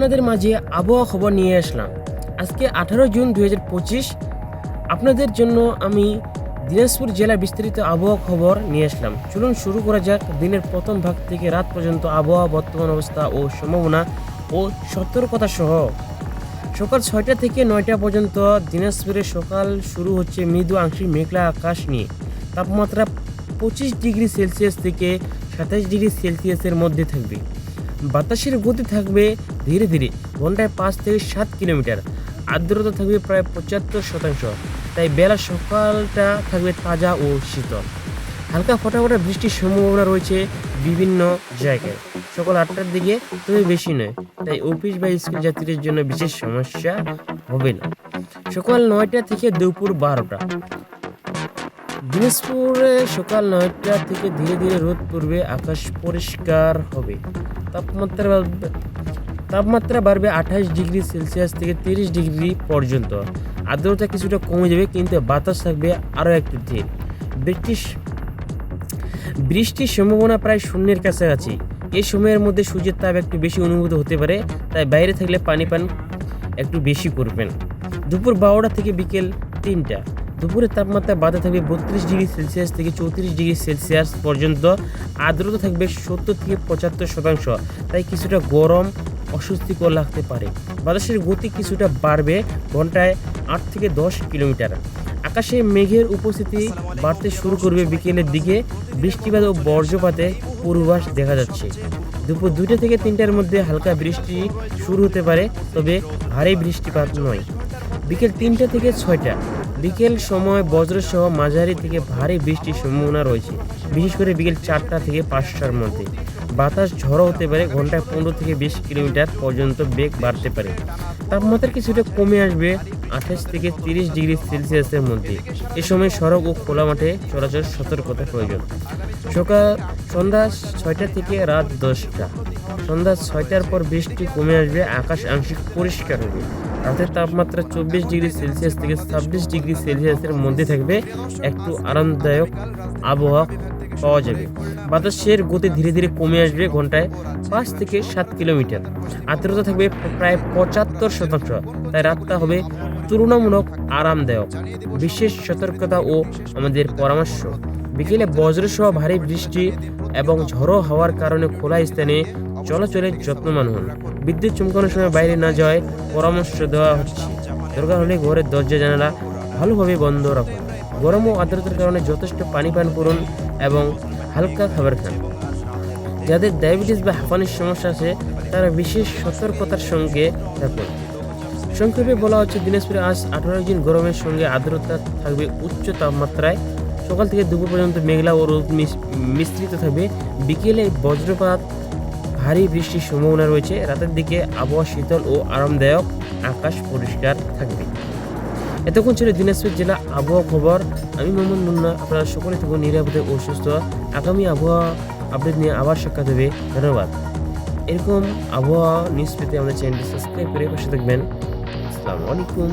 আপনাদের মাঝে আবহাওয়া খবর নিয়ে আসলাম। আজকে আঠারো জুন দু হাজার পঁচিশ। আপনাদের জন্য আমি দিনাজপুর জেলার বিস্তারিত আবহাওয়া খবর নিয়ে আসলাম। চলুন শুরু করা যাক। দিনের প্রথম ভাগ থেকে রাত পর্যন্ত আবহাওয়া, বর্তমান অবস্থা ও সম্ভাবনা ও সতর্কতা সহ সকাল ছয়টা থেকে নয়টা পর্যন্ত দিনাজপুরে সকাল শুরু হচ্ছে মৃদু আংশিক মেঘলা আকাশ নিয়ে। তাপমাত্রা পঁচিশ ডিগ্রি সেলসিয়াস থেকে সাতাশ ডিগ্রি সেলসিয়াসের মধ্যে থাকবে। বাতাসের গতি থাকবে ধীরে ধীরে, ঘন্টায় পাঁচ থেকে সাত কিলোমিটার। আর্দ্রতা থাকবে প্রায় পঁচাত্তর শতাংশ। তাই বেলা সকালটা থাকবে তাজা ও শীতল। হালকা ফটাফটা বৃষ্টির সম্ভাবনা রয়েছে বিভিন্ন জায়গায়। সকাল আটটার দিকে তবে বেশি নয়, তাই অফিস বা স্কুল যাত্রীদের জন্য বিশেষ সমস্যা হবে না। সকাল নয়টা থেকে দুপুর বারোটা। দিনাজপুরে সকাল নয়টা থেকে ধীরে ধীরে রোদ পড়বে, আকাশ পরিষ্কার হবে। তাপমাত্রা তাপমাত্রা বাড়বে আঠাশ ডিগ্রি সেলসিয়াস থেকে তিরিশ ডিগ্রি পর্যন্ত। আর্দ্রতা কিছুটা কমে যাবে, কিন্তু বাতাস থাকবে আরও একটু ধীর। ব্রিটিশ বৃষ্টির সম্ভাবনা প্রায় শূন্যের কাছাকাছি। এই সময়ের মধ্যে সূর্যের তাপ একটু বেশি অনুভূত হতে পারে, তাই বাইরে থাকলে পানি পান একটু বেশি করবেন। দুপুর বারোটা থেকে বিকেল তিনটা। দুপুরের তাপমাত্রা বাধা থাকবে বত্রিশ ডিগ্রি সেলসিয়াস থেকে চৌত্রিশ ডিগ্রি সেলসিয়াস পর্যন্ত। আর্দ্রতা থাকবে সত্তর থেকে পঁচাত্তর শতাংশ, তাই কিছুটা গরম অস্বস্তিকর লাগতে পারে। বাতাসের গতি কিছুটা বাড়বে ঘন্টায় আট থেকে দশ কিলোমিটার। আকাশে মেঘের উপস্থিতি বাড়তে শুরু করবে বিকেলের দিকে। বৃষ্টিপাত ও বজ্রপাতে পূর্বাভাস দেখা যাচ্ছে। দুপুর দুইটা থেকে তিনটার মধ্যে হালকা বৃষ্টি শুরু হতে পারে, তবে ভারী বৃষ্টিপাত নয়। বিকেল তিনটা থেকে ছয়টা। বিকেল সময় বজ্রসহ মাঝারি থেকে ভারী বৃষ্টির সম্ভাবনা রয়েছে। বিশেষ করে বিকেল চারটা থেকে পাঁচটার মধ্যে। বাতাস ঝড়ো হতে পারে, ঘন্টায় পনেরো থেকে বিশ কিলোমিটার পর্যন্ত বেগ বাড়তে পারে। তাপমাত্রা কিছুটা কমে আসবে, আঠাশ থেকে তিরিশ ডিগ্রি সেলসিয়াসের মধ্যে। এ সময় সড়ক ও খোলা মাঠে চলাচল সতর্কতা প্রয়োজন। সকাল, সন্ধ্যা ছয়টা থেকে রাত দশটা। সন্ধ্যা ছয়টার পর বৃষ্টি কমে আসবে, আকাশ আংশিক পরিষ্কার হবে। রাতের তাপমাত্রা চব্বিশ ডিগ্রি সেলসিয়াস থেকে ছাব্বিশ ডিগ্রি সেলসিয়াসের মধ্যে থাকবে। একটু আরামদায়ক আবহাওয়া পাওয়া যাবে। বাতাসের গতি ধীরে ধীরে কমে আসবে ঘন্টায় পাঁচ থেকে সাত কিলোমিটার। আর্দ্রতা থাকবে প্রায় পঁচাত্তর শতাংশ। তাই রাতটা হবে তুলনামূলক আরামদায়ক। বিশেষ সতর্কতা ও আমাদের পরামর্শ। বিকেলে বজ্রসহ ভারী বৃষ্টি এবং ঝড়ো হওয়ার কারণে খোলা স্থানে চলাচলের যত্নমান হন। বিদ্যুৎ চমকানোর সময় বাইরে না যাওয়ায় পরামর্শ দেওয়া হচ্ছে। দরকার হলে ঘরের দরজা, জানালা ভালোভাবে বন্ধ রাখুন। গরম ও আর্দ্রতার কারণে যথেষ্ট পানি পান করুন এবং হালকা খাবার খান। যাদের ডায়াবেটিস বা হাঁপানির সমস্যা আছে, তারা বিশেষ সতর্কতার সঙ্গে থাকুন। সংক্ষেপে বলা হচ্ছে, দিনাজপুরে আজ আঠারো দিন গরমের সঙ্গে আর্দ্রতা থাকবে উচ্চ তাপমাত্রায় সকাল থেকে দুপুর পর্যন্ত মেঘলা ও রোদ মিশ্রিত থাকবে। বিকেলে বজ্রপাত, ভারী বৃষ্টির সম্ভাবনা রয়েছে। রাতের দিকে আবহাওয়া শীতল ও আরামদায়ক। আকাশ পরিষ্কার থাকবে। এতক্ষণ ছিল দিনাজপুর জেলা আবহাওয়া খবর। আমি মোহাম্মদ মুন্না। আপনারা সকলে থাকুন, নিরাপদে ও সুস্থ। আগামী আবহাওয়া আপডেট নিয়ে আবার সাক্ষাৎ হবে। ধন্যবাদ। এরকম আবহাওয়া নিউজ পেতে আমাদের চ্যানেলটি সাবস্ক্রাইব করে পাশে থাকবেন। আসসালামু আলাইকুম।